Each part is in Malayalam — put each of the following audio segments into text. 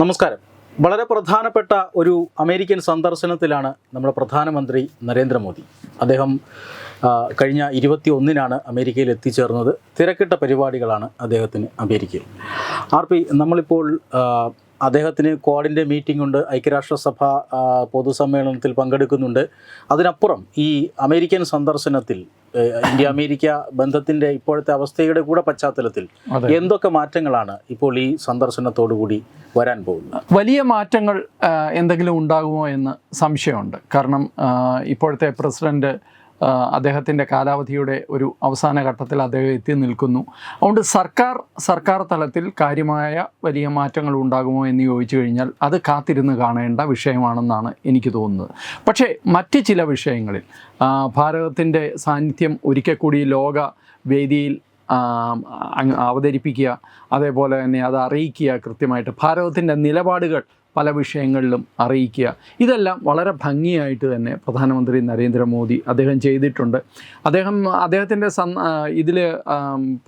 നമസ്കാരം. വളരെ പ്രധാനപ്പെട്ട ഒരു അമേരിക്കൻ സന്ദർശനത്തിലാണ് നമ്മുടെ പ്രധാനമന്ത്രി നരേന്ദ്രമോദി. അദ്ദേഹം കഴിഞ്ഞ ഇരുപത്തി ഒന്നിനാണ് അമേരിക്കയിൽ എത്തിച്ചേർന്നത്. തിരക്കിട്ട പരിപാടികളാണ് അദ്ദേഹത്തിന് അമേരിക്കയിൽ. ആർ പി നമ്മളിപ്പോൾ അദ്ദേഹത്തിന് ക്വാഡിന്റെ മീറ്റിംഗ് ഉണ്ട് ഐക്യരാഷ്ട്രസഭ പൊതുസമ്മേളനത്തിൽ പങ്കെടുക്കുന്നുണ്ട്. അതിനപ്പുറം ഈ അമേരിക്കൻ സന്ദർശനത്തിൽ ഇന്ത്യ അമേരിക്ക ബന്ധത്തിന്റെ ഇപ്പോഴത്തെ അവസ്ഥയുടെ കൂടെ പശ്ചാത്തലത്തിൽ എന്തൊക്കെ മാറ്റങ്ങളാണ് ഇപ്പോൾ ഈ സന്ദർശനത്തോടു കൂടി വരാൻ പോകുന്നത്? വലിയ മാറ്റങ്ങൾ എന്തെങ്കിലും ഉണ്ടാകുമോ എന്ന് സംശയമുണ്ട്. കാരണം ഇപ്പോഴത്തെ പ്രസിഡന്റ് അദ്ദേഹത്തിന്റെ കാലാവധിയുടെ ഒരു അവസാന ഘട്ടത്തിൽ അദ്ദേഹം എത്തി നിൽക്കുന്നു. അതുകൊണ്ട് സർക്കാർ സർക്കാർ തലത്തിൽ കാര്യമായ വലിയ മാറ്റങ്ങൾ ഉണ്ടാകുമോ എന്ന് ചോദിച്ചു കഴിഞ്ഞാൽ അത് കാത്തിരുന്ന് കാണേണ്ട വിഷയമാണെന്നാണ് എനിക്ക് തോന്നുന്നത്. പക്ഷേ മറ്റ് ചില വിഷയങ്ങളിൽ ഭാരതത്തിന്റെ സാന്നിധ്യം ഒരിക്കൽ കൂടി ലോക വേദിയിൽ അവതരിപ്പിക്കുക അതേപോലെ തന്നെ അത് അറിയിക്കുക കൃത്യമായിട്ട് ഭാരതത്തിന്റെ നിലപാടുകൾ പല വിഷയങ്ങളിലും അറിയിക്കുക. ഇതെല്ലാം വളരെ ഭംഗിയായിട്ട് തന്നെ പ്രധാനമന്ത്രി നരേന്ദ്രമോദി അദ്ദേഹം ചെയ്തിട്ടുണ്ട്. അദ്ദേഹം അദ്ദേഹത്തിന്റെ സന് ഇതിൽ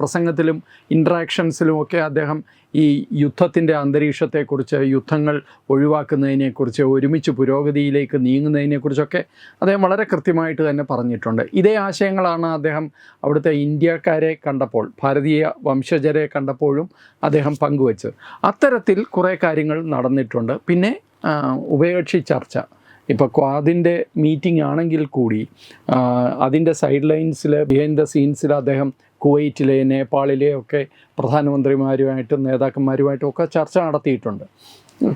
പ്രസംഗത്തിലും ഇൻട്രാക്ഷൻസിലും ഒക്കെ അദ്ദേഹം ഈ യുദ്ധത്തിന്റെ അന്തരീക്ഷത്തെക്കുറിച്ച് യുദ്ധങ്ങൾ ഒഴിവാക്കുന്നതിനെക്കുറിച്ച് ഒരുമിച്ച് പുരോഗതിയിലേക്ക് നീങ്ങുന്നതിനെക്കുറിച്ചൊക്കെ അദ്ദേഹം വളരെ കൃത്യമായിട്ട് തന്നെ പറഞ്ഞിട്ടുണ്ട്. ഇതേ ആശയങ്ങളാണ് അദ്ദേഹം അവിടുത്തെ ഇന്ത്യക്കാരെ കണ്ടപ്പോൾ ഭാരതീയ വംശജരെ കണ്ടപ്പോഴും അദ്ദേഹം പങ്കുവച്ചത്. അത്തരത്തിൽ കുറേ കാര്യങ്ങൾ നടന്നിട്ടുണ്ട്. പിന്നെ ഉഭയകക്ഷി ചർച്ച. ഇപ്പോൾ ക്വാദിന്റെ മീറ്റിംഗ് ആണെങ്കിൽ കൂടി അതിന്റെ സൈഡ് ലൈൻസിൽ ബിഹൈൻഡ് ദ സീൻസിൽ അദ്ദേഹം കുവൈറ്റിലെ നേപ്പാളിലെ ഒക്കെ പ്രധാനമന്ത്രിമാരുമായിട്ടും നേതാക്കന്മാരുമായിട്ടും ഒക്കെ ചർച്ച നടത്തിയിട്ടുണ്ട്.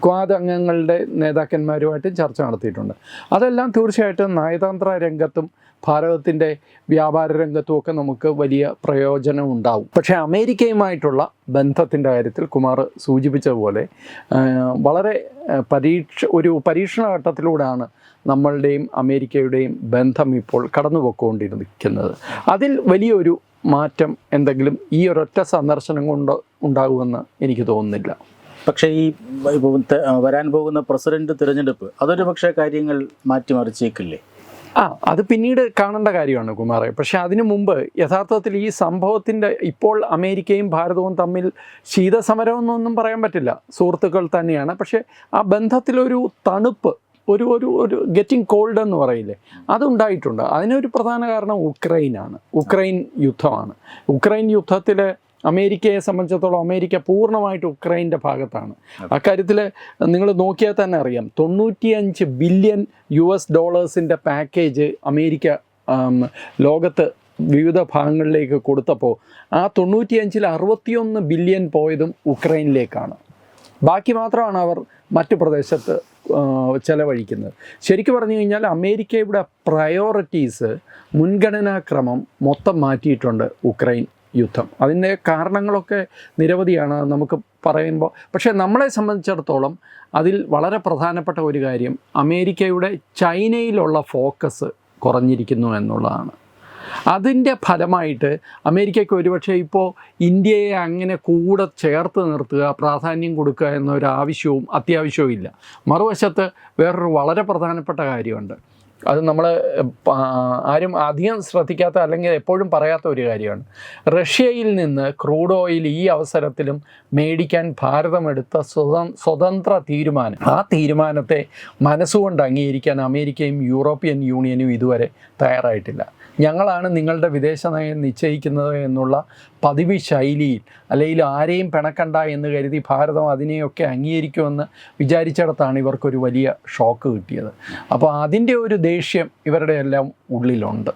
ക്വാദ് അംഗങ്ങളുടെ നേതാക്കന്മാരുമായിട്ടും ചർച്ച നടത്തിയിട്ടുണ്ട്. അതെല്ലാം തീർച്ചയായിട്ടും നയതന്ത്ര രംഗത്തും ഭാരതത്തിന്റെ വ്യാപാര രംഗത്തും ഒക്കെ നമുക്ക് വലിയ പ്രയോജനം ഉണ്ടാവും. പക്ഷേ അമേരിക്കയുമായിട്ടുള്ള ബന്ധത്തിന്റെ കാര്യത്തിൽ കുമാർ സൂചിപ്പിച്ചതുപോലെ പോലെ വളരെ പരീക്ഷ ഒരു പരീക്ഷണഘട്ടത്തിലൂടെയാണ് നമ്മളുടെയും അമേരിക്കയുടെയും ബന്ധം ഇപ്പോൾ കടന്നുപോയിക്കൊണ്ടിരിക്കുന്നത്. അതിൽ വലിയൊരു മാറ്റം എന്തെങ്കിലും ഈ ഒരൊറ്റ സന്ദർശനം കൊണ്ട് ഉണ്ടാകുമെന്ന് എനിക്ക് തോന്നുന്നില്ല. പക്ഷേ ഈ വരാൻ പോകുന്ന പ്രസിഡന്റ് തിരഞ്ഞെടുപ്പ് അതൊരു പക്ഷേ കാര്യങ്ങൾ മാറ്റിമറിച്ചേക്കില്ലേ? ആ അത് പിന്നീട് കാണേണ്ട കാര്യമാണ് കുമാറെ. പക്ഷെ അതിനു മുമ്പ് യഥാർത്ഥത്തിൽ ഈ സംഭവത്തിന്റെ ഇപ്പോൾ അമേരിക്കയും ഭാരതവും തമ്മിൽ ശീതസമരം എന്നൊന്നും പറയാൻ പറ്റില്ല. സുഹൃത്തുക്കൾ തന്നെയാണ്. പക്ഷേ ആ ബന്ധത്തിലൊരു തണുപ്പ് ഒരു ഒരു ഒരു ഗെറ്റിംഗ് കോൾഡ് എന്ന് പറയില്ലേ? അതുണ്ടായിട്ടുണ്ട്. അതിനൊരു പ്രധാന കാരണം ഉക്രൈനാണ്. ഉക്രൈൻ യുദ്ധമാണ്. ഉക്രൈൻ യുദ്ധത്തിൽ അമേരിക്കയെ സംബന്ധിച്ചിടത്തോളം അമേരിക്ക പൂർണമായിട്ട് ഉക്രൈന്റെ ഭാഗത്താണ്. അക്കാര്യത്തിൽ നിങ്ങൾ നോക്കിയാൽ തന്നെ അറിയാം. തൊണ്ണൂറ്റിയഞ്ച് ബില്യൺ യു എസ് ഡോളേഴ്സിന്റെ പാക്കേജ് അമേരിക്ക ലോകത്ത് വിവിധ ഭാഗങ്ങളിലേക്ക് കൊടുത്തപ്പോൾ ആ തൊണ്ണൂറ്റിയഞ്ചിൽ അറുപത്തിയൊന്ന് ബില്യൺ പോയതും ഉക്രൈനിലേക്കാണ്. ബാക്കി മാത്രമാണ് അവർ മറ്റു പ്രദേശത്ത് ചെലവഴിക്കുന്നത്. ശരിക്കും പറഞ്ഞു കഴിഞ്ഞാൽ അമേരിക്കയുടെ പ്രയോറിറ്റീസ് മുൻഗണനാക്രമം മൊത്തം മാറ്റിയിട്ടുണ്ട് ഉക്രൈൻ യുദ്ധം. അതിന്റെ കാരണങ്ങളൊക്കെ നിരവധിയാണ് നമുക്ക് പറയുമ്പോൾ പക്ഷേ നമ്മളെ സംബന്ധിച്ചിടത്തോളം അതിൽ വളരെ പ്രധാനപ്പെട്ട ഒരു കാര്യം അമേരിക്കയുടെ ചൈനയിലുള്ള ഫോക്കസ് കുറഞ്ഞിരിക്കുന്നു എന്നുള്ളതാണ്. അതിന്റെ ഫലമായിട്ട് അമേരിക്കയ്ക്ക് ഒരുപക്ഷെ ഇപ്പോൾ ഇന്ത്യയെ അങ്ങനെ കൂടെ ചേർത്ത് നിർത്തുക പ്രാധാന്യം കൊടുക്കുക എന്നൊരു ആവശ്യവും അത്യാവശ്യവും ഇല്ല മറുവശത്ത് വേറൊരു വളരെ പ്രധാനപ്പെട്ട കാര്യമുണ്ട്. അത് നമ്മൾ ആരും അധികം ശ്രദ്ധിക്കാത്ത അല്ലെങ്കിൽ എപ്പോഴും പറയാത്ത ഒരു കാര്യമാണ്. റഷ്യയിൽ നിന്ന് ക്രൂഡ് ഓയിൽ ഈ അവസരത്തിലും മേടിക്കാൻ ഭാരതമെടുത്ത സ്വതം സ്വതന്ത്ര തീരുമാനം. ആ തീരുമാനത്തെ മനസ്സുകൊണ്ട് അംഗീകരിക്കാൻ അമേരിക്കയും യൂറോപ്യൻ യൂണിയനും ഇതുവരെ തയ്യാറായിട്ടില്ല. ഞങ്ങളാണ് നിങ്ങളുടെ വിദേശ നയം നിശ്ചയിക്കുന്നത് എന്നുള്ള പതിവ് ശൈലിയിൽ അല്ലെങ്കിൽ ആരെയും പിണക്കണ്ട എന്ന് കരുതി ഭാരതം അതിനെയൊക്കെ അംഗീകരിക്കുമെന്ന് വിചാരിച്ചിടത്താണ് ഇവർക്കൊരു വലിയ ഷോക്ക് കിട്ടിയത്. അപ്പോൾ അതിന്റെ ഒരു ദേഷ്യം ഇവരുടെ എല്ലാം ഉള്ളിലുണ്ട്.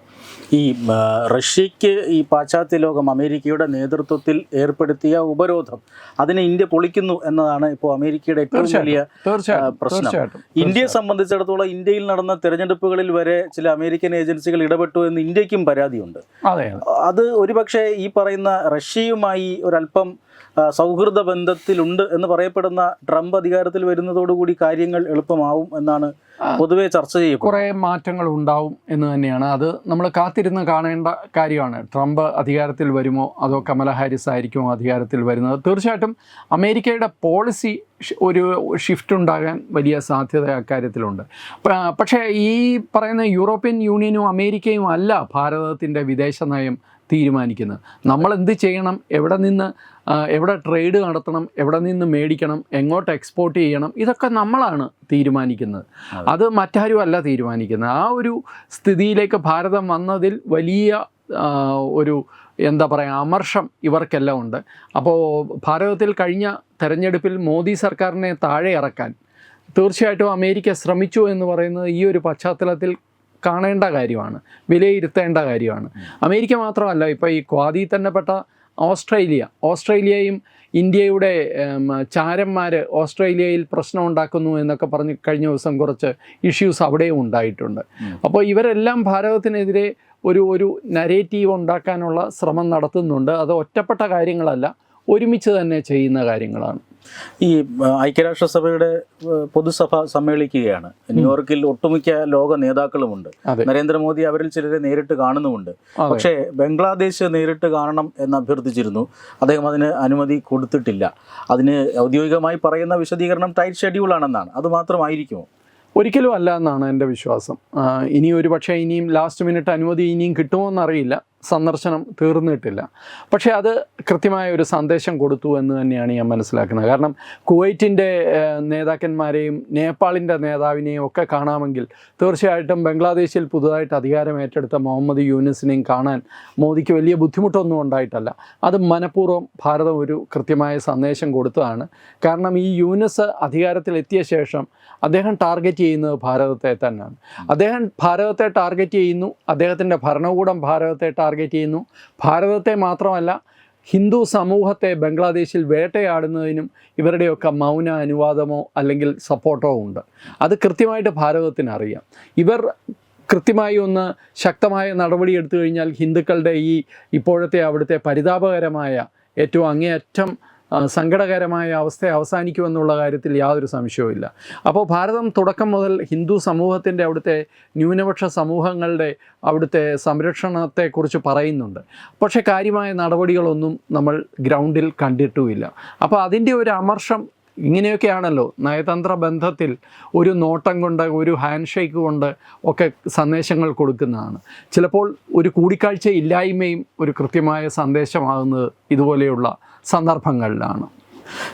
ഈ റഷ്യക്ക് ഈ പാശ്ചാത്യ ലോകം അമേരിക്കയുടെ നേതൃത്വത്തിൽ ഏർപ്പെടുത്തിയ ഉപരോധം അതിനെ ഇന്ത്യ പൊളിക്കുന്നു എന്നതാണ് ഇപ്പോൾ അമേരിക്കയുടെ ഏറ്റവും വലിയ പ്രശ്നം. ഇന്ത്യയെ സംബന്ധിച്ചിടത്തോളം ഇന്ത്യയിൽ നടന്ന തെരഞ്ഞെടുപ്പുകളിൽ വരെ ചില അമേരിക്കൻ ഏജൻസികൾ ഇടപെട്ടു എന്ന് ഇന്ത്യക്കും പരാതിയുണ്ട്. അതെ ഒരുപക്ഷെ ഈ പറയുന്ന റഷ്യയുമായി ഒരല്പം സൗഹൃദ ബന്ധത്തിലുണ്ട് എന്ന് പറയപ്പെടുന്ന ട്രംപ് അധികാരത്തിൽ വരുന്നതോടുകൂടി കാര്യങ്ങൾ എളുപ്പമാവും എന്നാണ് പൊതുവെ ചർച്ച ചെയ്യപ്പെടുന്നത്. കുറേ മാറ്റങ്ങൾ ഉണ്ടാവും എന്ന് തന്നെയാണ്. അത് നമ്മൾ കാത്തിരുന്ന് കാണേണ്ട കാര്യമാണ്. ട്രംപ് അധികാരത്തിൽ വരുമോ? അതോ കമല ഹാരിസ് ആയിരിക്കുമോ അധികാരത്തിൽ വരുന്നത്? തീർച്ചയായിട്ടും അമേരിക്കയുടെ പോളിസി ഒരു ഷിഫ്റ്റ് ഉണ്ടാകാൻ വലിയ സാധ്യത അക്കാര്യത്തിലുണ്ട്. പക്ഷേ ഈ പറയുന്ന യൂറോപ്യൻ യൂണിയനും അമേരിക്കയും അല്ല ഭാരതത്തിന്റെ വിദേശ നയം തീരുമാനിക്കുന്നത്. നമ്മൾ എന്ത് ചെയ്യണം? എവിടെ നിന്ന് എവിടെ ട്രേഡ് നടത്തണം? എവിടെ നിന്ന് മേടിക്കണം? എങ്ങോട്ട് എക്സ്പോർട്ട് ചെയ്യണം? ഇതൊക്കെ നമ്മളാണ് തീരുമാനിക്കുന്നത്. അത്. മറ്റാരും അല്ല തീരുമാനിക്കുന്നത്. ആ ഒരു സ്ഥിതിയിലേക്ക് ഭാരതം വന്നതിൽ വലിയ ഒരു എന്താ പറയുക അമർഷം ഇവർക്കെല്ലാം ഉണ്ട്. അപ്പോൾ ഭാരതത്തിൽ കഴിഞ്ഞ തെരഞ്ഞെടുപ്പിൽ മോദി സർക്കാരിനെ താഴെ ഇറക്കാൻ തീർച്ചയായിട്ടും അമേരിക്ക ശ്രമിച്ചു എന്ന് പറയുന്നത് ഈ ഒരു പശ്ചാത്തലത്തിൽ കാണേണ്ട കാര്യമാണ് വിലയിരുത്തേണ്ട കാര്യമാണ്. അമേരിക്ക മാത്രമല്ല ഇപ്പോൾ ഈ ക്വാദി തന്നെ പെട്ട ഓസ്ട്രേലിയ ഓസ്ട്രേലിയയും ഇന്ത്യയുടെ ചാരന്മാർ ഓസ്ട്രേലിയയിൽ പ്രശ്നം ഉണ്ടാക്കുന്നു എന്നൊക്കെ പറഞ്ഞ് കഴിഞ്ഞ ദിവസം കുറച്ച് ഇഷ്യൂസ് അവിടെയും ഉണ്ടായിട്ടുണ്ട്. അപ്പോൾ ഇവരെല്ലാം ഭാരതത്തിനെതിരെ ഒരു ഒരു നരേറ്റീവ് ഉണ്ടാക്കാനുള്ള ശ്രമം നടത്തുന്നുണ്ട്. അത് ഒറ്റപ്പെട്ട കാര്യങ്ങളല്ല ഒരുമിച്ച് തന്നെ ചെയ്യുന്ന കാര്യങ്ങളാണ്. ഈ ഐക്യരാഷ്ട്രസഭയുടെ പൊതുസഭ സമ്മേളിക്കുകയാണ്. ന്യൂയോർക്കിൽ ഒട്ടുമിക്ക ലോക നേതാക്കളുമുണ്ട്. നരേന്ദ്രമോദി അവരിൽ ചിലരെ നേരിട്ട് കാണുന്നുമുണ്ട്. പക്ഷേ ബംഗ്ലാദേശ് നേരിട്ട് കാണണം എന്ന് അഭ്യർത്ഥിച്ചിരുന്നു അദ്ദേഹം അതിന് അനുമതി കൊടുത്തിട്ടില്ല. അതിന് ഔദ്യോഗികമായി പറയുന്ന വിശദീകരണം ടൈറ്റ് ഷെഡ്യൂൾ ആണെന്നാണ് അത് മാത്രമായിരിക്കുമോ? ഒരിക്കലും അല്ല എന്നാണ് എന്റെ വിശ്വാസം. ഇനി ഒരു പക്ഷേ ഇനിയും ലാസ്റ്റ് മിനിറ്റ് അനുമതി ഇനിയും കിട്ടുമോ എന്നറിയില്ല സന്ദർശനം തീർന്നിട്ടില്ല പക്ഷേ അത് കൃത്യമായ ഒരു സന്ദേശം കൊടുത്തു എന്ന് തന്നെയാണ് ഞാൻ മനസ്സിലാക്കുന്നത്. കാരണം കുവൈറ്റിന്റെ നേതാക്കന്മാരെയും നേപ്പാളിന്റെ നേതാവിനെയും ഒക്കെ കാണാമെങ്കിൽ തീർച്ചയായിട്ടും ബംഗ്ലാദേശിൽ പുതുതായിട്ട് അധികാരം ഏറ്റെടുത്ത മുഹമ്മദ് യൂനിസിനെയും കാണാൻ മോദിക്ക് വലിയ ബുദ്ധിമുട്ടൊന്നും ഉണ്ടായിട്ടല്ല. അത് മനഃപൂർവം ഭാരതം ഒരു കൃത്യമായ സന്ദേശം കൊടുത്തതാണ്. കാരണം ഈ യൂനിസ് അധികാരത്തിലെത്തിയ ശേഷം അദ്ദേഹം ടാർഗറ്റ് ചെയ്യുന്നത് ഭാരതത്തെ തന്നെയാണ്. അദ്ദേഹം ഭാരതത്തെ ടാർഗറ്റ് ചെയ്യുന്നു അദ്ദേഹത്തിന്റെ ഭരണകൂടം ഭാരതത്തെ ചെയ്യുന്നു. ഭാരതത്തെ മാത്രമല്ല ഹിന്ദു സമൂഹത്തെ ബംഗ്ലാദേശിൽ വേട്ടയാടുന്നതിനും ഇവരുടെയൊക്കെ മൗന അനുവാദമോ അല്ലെങ്കിൽ സപ്പോർട്ടോ ഉണ്ട്. അത് കൃത്യമായിട്ട് ഭാരതത്തിന് അറിയാം. ഇവർ കൃത്യമായി ഒന്ന് ശക്തമായ നടപടി എടുത്തു കഴിഞ്ഞാൽ ഹിന്ദുക്കളുടെ ഈ ഇപ്പോഴത്തെ അവിടുത്തെ പരിതാപകരമായ ഏറ്റവും അങ്ങേയറ്റം സങ്കടകരമായ അവസ്ഥ അവസാനിക്കുമെന്നുള്ള കാര്യത്തിൽ യാതൊരു സംശയവുമില്ല അപ്പോൾ ഭാരതം തുടക്കം മുതൽ ഹിന്ദു സമൂഹത്തിന്റെ അവിടുത്തെ ന്യൂനപക്ഷ സമൂഹങ്ങളുടെ അവിടുത്തെ സംരക്ഷണത്തെക്കുറിച്ച് പറയുന്നുണ്ട്. പക്ഷേ കാര്യമായ നടപടികളൊന്നും നമ്മൾ ഗ്രൗണ്ടിൽ കണ്ടിട്ടുമില്ല. അപ്പോൾ അതിന്റെ ഒരു അമർഷം ഇങ്ങനെയൊക്കെയാണല്ലോ. നയതന്ത്ര ബന്ധത്തിൽ ഒരു നോട്ടം കൊണ്ട് ഒരു ഹാൻഡ് ഷേക്ക് കൊണ്ട് ഒക്കെ സന്ദേശങ്ങൾ കൊടുക്കുന്നതാണ്. ചിലപ്പോൾ ഒരു കൂടിക്കാഴ്ച ഇല്ലായ്മയും ഒരു കൃത്യമായ സന്ദേശമാകുന്നത് ഇതുപോലെയുള്ള സന്ദർഭങ്ങളിലാണ്.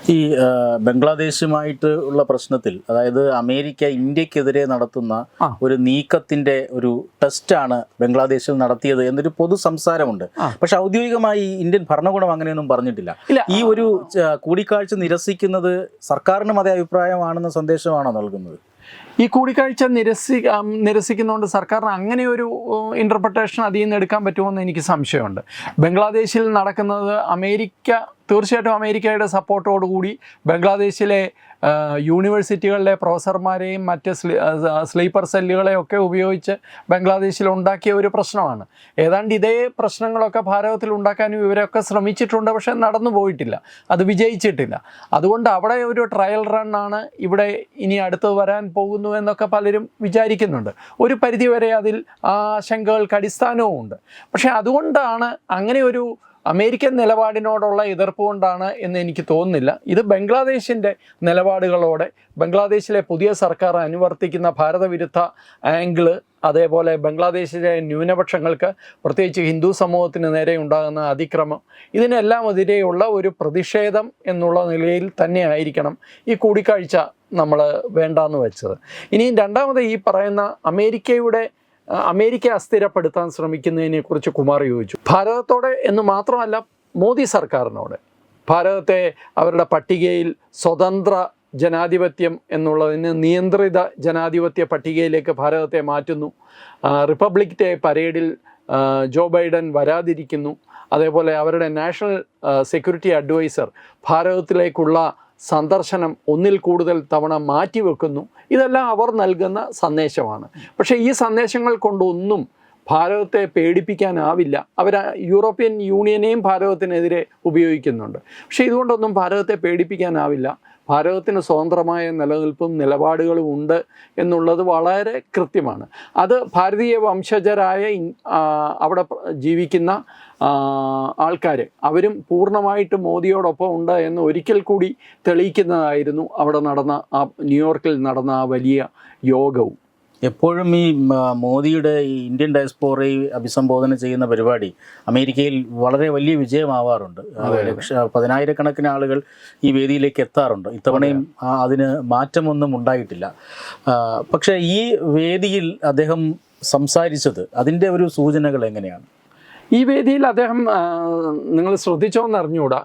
ഈ ബംഗ്ലാദേശുമായിട്ട് ഉള്ള പ്രശ്നത്തിൽ അതായത് അമേരിക്ക ഇന്ത്യക്കെതിരെ നടത്തുന്ന ഒരു നീക്കത്തിന്റെ ഒരു ടെസ്റ്റാണ് ബംഗ്ലാദേശിൽ നടത്തിയത് എന്നൊരു പൊതു സംസാരമുണ്ട്. പക്ഷെ ഔദ്യോഗികമായി ഇന്ത്യൻ ഭരണകൂടം അങ്ങനെയൊന്നും പറഞ്ഞിട്ടില്ല. ഇല്ല. ഈ ഒരു കൂടിക്കാഴ്ച നിരസിക്കുന്നത് സർക്കാരിനും അതേ അഭിപ്രായമാണെന്ന സന്ദേശമാണോ നൽകുന്നത്? ഈ കൂടിക്കാഴ്ച നിരസി നിരസിക്കുന്നതുകൊണ്ട് സർക്കാരിന് അങ്ങനെ ഒരു ഇന്റർപ്രിട്ടേഷൻ അതിൽ നിന്ന് എടുക്കാൻ പറ്റുമോ എന്ന് എനിക്ക് സംശയമുണ്ട്. ബംഗ്ലാദേശിൽ നടക്കുന്നത് അമേരിക്ക തീർച്ചയായിട്ടും അമേരിക്കയുടെ സപ്പോർട്ടോടുകൂടി ബംഗ്ലാദേശിലെ യൂണിവേഴ്സിറ്റികളിലെ പ്രൊഫസർമാരെയും മറ്റ് സ്ലീപ്പർ സെല്ലുകളെയൊക്കെ ഉപയോഗിച്ച് ബംഗ്ലാദേശിൽ ഉണ്ടാക്കിയ ഒരു പ്രശ്നമാണ്. ഏതാണ്ട് ഇതേ പ്രശ്നങ്ങളൊക്കെ ഭാരതത്തിൽ ഉണ്ടാക്കാനും ഇവരൊക്കെ ശ്രമിച്ചിട്ടുണ്ട് പക്ഷേ നടന്നു പോയിട്ടില്ല. അത് വിജയിച്ചിട്ടില്ല. അതുകൊണ്ട് അവിടെ ഒരു ട്രയൽ റണ്ണാണ് ഇവിടെ ഇനി അടുത്ത് വരാൻ പോകുന്നു എന്നൊക്കെ പലരും വിചാരിക്കുന്നുണ്ട്. ഒരു പരിധിവരെ അതിൽ ആശങ്കകൾക്ക് അടിസ്ഥാനവും ഉണ്ട് പക്ഷേ അതുകൊണ്ടാണ് അങ്ങനെ ഒരു അമേരിക്കൻ നിലപാടിനോടുള്ള എതിർപ്പ് കൊണ്ടാണ് എന്ന് എനിക്ക് തോന്നുന്നില്ല. ഇത് ബംഗ്ലാദേശിന്റെ നിലപാടുകളോടെ ബംഗ്ലാദേശിലെ പുതിയ സർക്കാർ അനുവർത്തിക്കുന്ന ഭാരതവിരുദ്ധ ആംഗിൾ അതേപോലെ ബംഗ്ലാദേശിലെ ന്യൂനപക്ഷങ്ങൾക്ക് പ്രത്യേകിച്ച് ഹിന്ദു സമൂഹത്തിന് നേരെ ഉണ്ടാകുന്ന അതിക്രമം ഇതിനെല്ലാം എതിരെയുള്ള ഒരു പ്രതിഷേധം എന്നുള്ള നിലയിൽ തന്നെ ആയിരിക്കണം ഈ കൂടിക്കാഴ്ച നമ്മൾ വേണ്ടാന്ന് വെച്ചത്. ഇനി രണ്ടാമത് ഈ പറയുന്ന അമേരിക്കയുടെ അമേരിക്ക അസ്ഥിരപ്പെടുത്താൻ ശ്രമിക്കുന്നതിനെ കുറിച്ച് കുമാർ ചോദിച്ചു. ഭാരതത്തോട് എന്ന് മാത്രമല്ല മോദി സർക്കാരിനോട്. ഭാരതത്തെ അവരുടെ പട്ടികയിൽ സ്വതന്ത്ര ജനാധിപത്യം എന്നുള്ളതിന് നിയന്ത്രിത ജനാധിപത്യ പട്ടികയിലേക്ക് ഭാരതത്തെ മാറ്റുന്നു. റിപ്പബ്ലിക് ഡേ പരേഡിൽ ജോ ബൈഡൻ വരാതിരിക്കുന്നു. അതേപോലെ അവരുടെ നാഷണൽ സെക്യൂരിറ്റി അഡ്വൈസർ ഭാരതത്തിലേക്കുള്ള സന്ദർശനം ഒന്നിൽ കൂടുതൽ തവണ മാറ്റിവെക്കുന്നു. ഇതെല്ലാം അവർ നൽകുന്ന സന്ദേശമാണ്. പക്ഷേ ഈ സന്ദേശങ്ങൾ കൊണ്ടൊന്നും ഭാരതത്തെ പേടിപ്പിക്കാനാവില്ല. അവർ യൂറോപ്യൻ യൂണിയനെയും ഭാരതത്തിനെതിരെ ഉപയോഗിക്കുന്നുണ്ട്. പക്ഷേ ഇതുകൊണ്ടൊന്നും ഭാരതത്തെ പേടിപ്പിക്കാനാവില്ല. ഭാരതത്തിന് സ്വതന്ത്രമായ നിലനിൽപ്പും നിലപാടുകളും ഉണ്ട് എന്നുള്ളത് വളരെ കൃത്യമാണ്. അത് ഭാരതീയ വംശജരായ അവിടെ ജീവിക്കുന്ന ആൾക്കാർ അവരും പൂർണമായിട്ട് മോദിയോടൊപ്പം ഉണ്ട് എന്ന് ഒരിക്കൽ കൂടി തെളിയിക്കുന്നതായിരുന്നു അവിടെ നടന്ന ആ ന്യൂയോർക്കിൽ നടന്ന ആ വലിയ യോഗവും. എപ്പോഴും ഈ മോദിയുടെ ഈ ഇന്ത്യൻ ഡയസ്പോറയെ അഭിസംബോധന ചെയ്യുന്ന പരിപാടി അമേരിക്കയിൽ വളരെ വലിയ വിജയമാവാറുണ്ട്. പതിനായിരക്കണക്കിന് ആളുകൾ ഈ വേദിയിലേക്ക് എത്താറുണ്ട്. ഇത്തവണയും അതിന് മാറ്റമൊന്നും ഉണ്ടായിട്ടില്ല. പക്ഷേ ഈ വേദിയിൽ അദ്ദേഹം സംസാരിച്ചത് അതിന്റെ ഒരു സൂചനകൾ എങ്ങനെയാണ്? ഈ വേദിയിൽ അദ്ദേഹം നിങ്ങൾ ശ്രദ്ധിച്ചോന്ന് അറിഞ്ഞുകൂടാ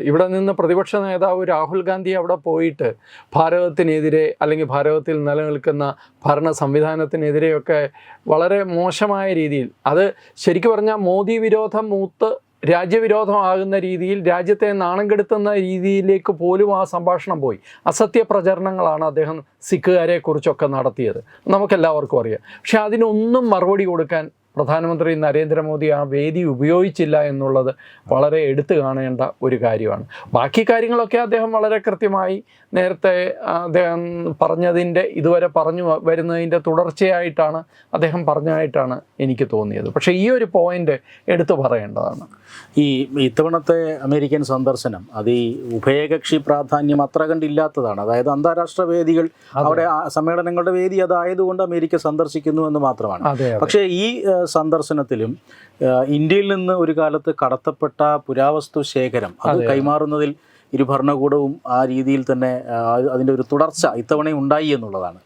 ഇവിടെ നിന്ന് പ്രതിപക്ഷ നേതാവ് രാഹുൽ ഗാന്ധി അവിടെ പോയിട്ട് ഭാരതത്തിനെതിരെ അല്ലെങ്കിൽ ഭാരതത്തിൽ നിലനിൽക്കുന്ന ഭരണ സംവിധാനത്തിനെതിരെയൊക്കെ വളരെ മോശമായ രീതിയിൽ അത് ശരിക്കും പറഞ്ഞാൽ മോദി വിരോധം മൂത്ത് രാജ്യവിരോധമാകുന്ന രീതിയിൽ രാജ്യത്തെ നാണം കെടുത്തുന്ന രീതിയിലേക്ക് പോലും ആ സംഭാഷണം പോയി. അസത്യ പ്രചരണങ്ങളാണ് അദ്ദേഹം സിഖുകാരെ കുറിച്ചൊക്കെ നടത്തിയത്. നമുക്കെല്ലാവർക്കും അറിയാം. പക്ഷെ അതിനൊന്നും മറുപടി കൊടുക്കാൻ പ്രധാനമന്ത്രി നരേന്ദ്രമോദി ആ വേദി ഉപയോഗിച്ചില്ല എന്നുള്ളത് വളരെ എടുത്തു കാണേണ്ട ഒരു കാര്യമാണ്. ബാക്കി കാര്യങ്ങളൊക്കെ അദ്ദേഹം വളരെ കൃത്യമായി നേരത്തെ അദ്ദേഹം പറഞ്ഞതിന്റെ ഇതുവരെ പറഞ്ഞു വരുന്നതിന്റെ തുടർച്ചയായിട്ടാണ് അദ്ദേഹം പറഞ്ഞതായിട്ടാണ് എനിക്ക് തോന്നിയത്. പക്ഷേ ഈ ഒരു പോയിന്റ് എടുത്തു പറയേണ്ടതാണ്. ഈ ഇത്തവണത്തെ അമേരിക്കൻ സന്ദർശനം അത് ഈ ഉഭയകക്ഷി പ്രാധാന്യം അത്ര കണ്ടില്ലാത്തതാണ്. അതായത് അന്താരാഷ്ട്ര വേദികൾ അവിടെ സമ്മേളനങ്ങളുടെ വേദി അതായതുകൊണ്ട് അമേരിക്ക സന്ദർശിക്കുന്നു എന്ന് മാത്രമാണ്. പക്ഷേ ഈ സന്ദർശനത്തിലും ഇന്ത്യയിൽ നിന്ന് ഒരു കാലത്ത് കടത്തപ്പെട്ട പുരാവസ്തു ശേഖരം അത് കൈമാറുന്നതിൽ ഇരു ഭരണകൂടവും ആ രീതിയിൽ തന്നെ അതിന്റെ ഒരു തുടർച്ച ഇത്തവണ ഉണ്ടായി എന്നുള്ളതാണ്.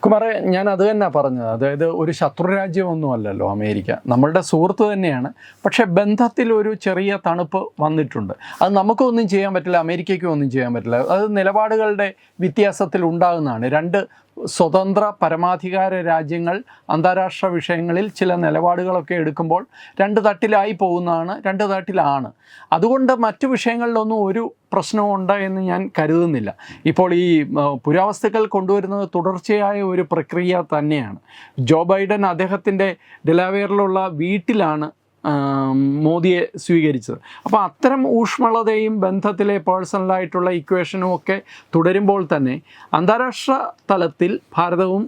കുമാറെ ഞാൻ അത് തന്നെ പറഞ്ഞത്. അതായത് ഒരു ശത്രുരാജ്യമൊന്നുമല്ലല്ലോ അമേരിക്ക. നമ്മളുടെ സുഹൃത്ത് തന്നെയാണ്. പക്ഷേ ബന്ധത്തിൽ ഒരു ചെറിയ തണുപ്പ് വന്നിട്ടുണ്ട്. അത് നമുക്കൊന്നും ചെയ്യാൻ പറ്റില്ല അമേരിക്കയ്ക്കും ഒന്നും ചെയ്യാൻ പറ്റില്ല. അത് നിലപാടുകളുടെ വ്യത്യാസത്തിൽ ഉണ്ടാകുന്നതാണ്. രണ്ട് സ്വതന്ത്ര പരമാധികാര രാജ്യങ്ങൾ അന്താരാഷ്ട്ര വിഷയങ്ങളിൽ ചില നിലപാടുകളൊക്കെ എടുക്കുമ്പോൾ രണ്ട് തട്ടിലായി പോകുന്നതാണ് രണ്ട് തട്ടിലാണ്. അതുകൊണ്ട് മറ്റു വിഷയങ്ങളിലൊന്നും ഒരു പ്രശ്നമുണ്ട് എന്ന് ഞാൻ കരുതുന്നില്ല. ഇപ്പോൾ ഈ പുരാവസ്തുക്കൾ കൊണ്ടുവരുന്നത് തുടർച്ചയായ ഒരു പ്രക്രിയ തന്നെയാണ്. ജോ ബൈഡൻ അദ്ദേഹത്തിന്റെ ഡെലാവെയറിലുള്ള വീട്ടിലാണ് മോദിയെ സ്വീകരിച്ചത്. അപ്പോൾ അത്തരം ഊഷ്മളതയും ബന്ധത്തിലെ പേഴ്സണലായിട്ടുള്ള ഇക്വേഷനും ഒക്കെ തുടരുമ്പോൾ തന്നെ അന്താരാഷ്ട്ര തലത്തിൽ ഭാരതവും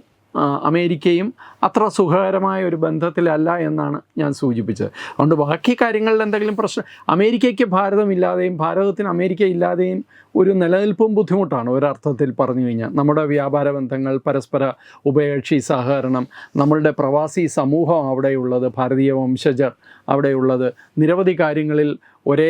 അമേരിക്കയും അത്ര സുഖകരമായ ഒരു ബന്ധത്തിലല്ല എന്നാണ് ഞാൻ സൂചിപ്പിച്ചത്. അതുകൊണ്ട് ബാക്കി കാര്യങ്ങളിൽ എന്തെങ്കിലും പ്രശ്നം അമേരിക്കയ്ക്ക് ഭാരതമില്ലാതെയും ഭാരതത്തിന് അമേരിക്ക ഇല്ലാതെയും ഒരു നിലനിൽപ്പും ബുദ്ധിമുട്ടാണ് ഒരർത്ഥത്തിൽ പറഞ്ഞു കഴിഞ്ഞാൽ. നമ്മുടെ വ്യാപാര ബന്ധങ്ങൾ പരസ്പര ഉഭയകക്ഷി സഹകരണം നമ്മളുടെ പ്രവാസി സമൂഹം അവിടെയുള്ളത് ഭാരതീയ വംശജർ അവിടെയുള്ളത്. നിരവധി കാര്യങ്ങളിൽ ഒരേ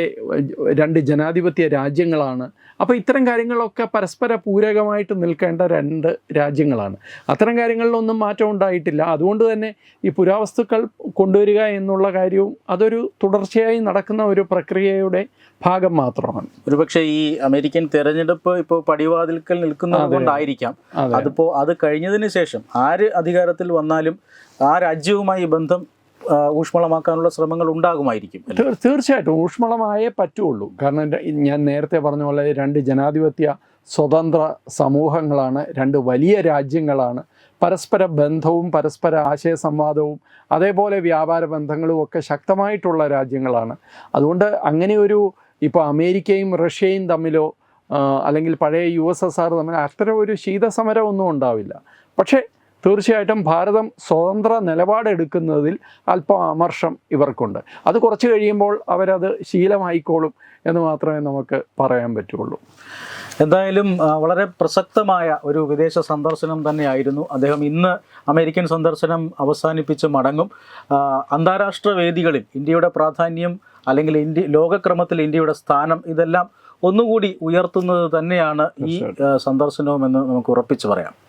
രണ്ട് ജനാധിപത്യ രാജ്യങ്ങളാണ്. അപ്പോൾ ഇത്തരം കാര്യങ്ങളൊക്കെ പരസ്പര പൂരകമായിട്ട് നിൽക്കേണ്ട രണ്ട് രാജ്യങ്ങളാണ്. അത്തരം കാര്യങ്ങളിലൊന്നും മാറ്റം ഉണ്ടായിട്ടില്ല. അതുകൊണ്ട് തന്നെ ഈ പുരാവസ്തുക്കൾ കൊണ്ടുവരിക എന്നുള്ള കാര്യവും അതൊരു തുടർച്ചയായി നടക്കുന്ന ഒരു പ്രക്രിയയുടെ ഭാഗം മാത്രമാണ്. ഒരുപക്ഷെ ഈ അമേരിക്കൻ തെരഞ്ഞെടുപ്പ് ഇപ്പോൾ പടിവാതിൽക്കൽ നിൽക്കുന്നതുകൊണ്ടായിരിക്കാം അതിപ്പോൾ കൊണ്ടായിരിക്കാം. അതെ കഴിഞ്ഞതിന് ശേഷം ആര് അധികാരത്തിൽ വന്നാലും ആ രാജ്യവുമായി ബന്ധം ഊഷ്മളമാക്കാനുള്ള ശ്രമങ്ങൾ ഉണ്ടാകുമായിരിക്കും തീർച്ചയായിട്ടും ഊഷ്മളമായേ പറ്റുള്ളൂ. കാരണം ഞാൻ നേരത്തെ പറഞ്ഞ പോലെ രണ്ട് ജനാധിപത്യ സ്വതന്ത്ര സമൂഹങ്ങളാണ് രണ്ട് വലിയ രാജ്യങ്ങളാണ്. പരസ്പര ബന്ധവും പരസ്പര ആശയ സംവാദവും അതേപോലെ വ്യാപാര ബന്ധങ്ങളും ഒക്കെ ശക്തമായിട്ടുള്ള രാജ്യങ്ങളാണ്. അതുകൊണ്ട് അങ്ങനെ ഒരു ഇപ്പോൾ അമേരിക്കയും റഷ്യയും തമ്മിലോ അല്ലെങ്കിൽ പഴയ യു എസ് എസ് ആർ തമ്മിൽ അത്തരം ഒരു ശീതസമരം ഒന്നും ഉണ്ടാവില്ല. പക്ഷേ തീർച്ചയായിട്ടും ഭാരതം സ്വതന്ത്ര നിലപാടെടുക്കുന്നതിൽ അല്പം അമർഷം ഇവർക്കുണ്ട്. അത് കുറച്ച് കഴിയുമ്പോൾ അവരത് ശീലമായിക്കോളും എന്ന് മാത്രമേ നമുക്ക് പറയാൻ പറ്റുള്ളൂ. എന്തായാലും വളരെ പ്രസക്തമായ ഒരു വിദേശ സന്ദർശനം തന്നെയായിരുന്നു. അദ്ദേഹം ഇന്ന് അമേരിക്കൻ സന്ദർശനം അവസാനിപ്പിച്ച് മടങ്ങും. അന്താരാഷ്ട്ര വേദികളിൽ ഇന്ത്യയുടെ പ്രാധാന്യം അല്ലെങ്കിൽ ഇന്ത്യ ലോകക്രമത്തിൽ ഇന്ത്യയുടെ സ്ഥാനം ഇതെല്ലാം ഒന്നുകൂടി ഉയർത്തുന്നത് തന്നെയാണ് ഈ ആ, സന്ദർശനവും എന്ന് നമുക്ക് ഉറപ്പിച്ചു പറയാം.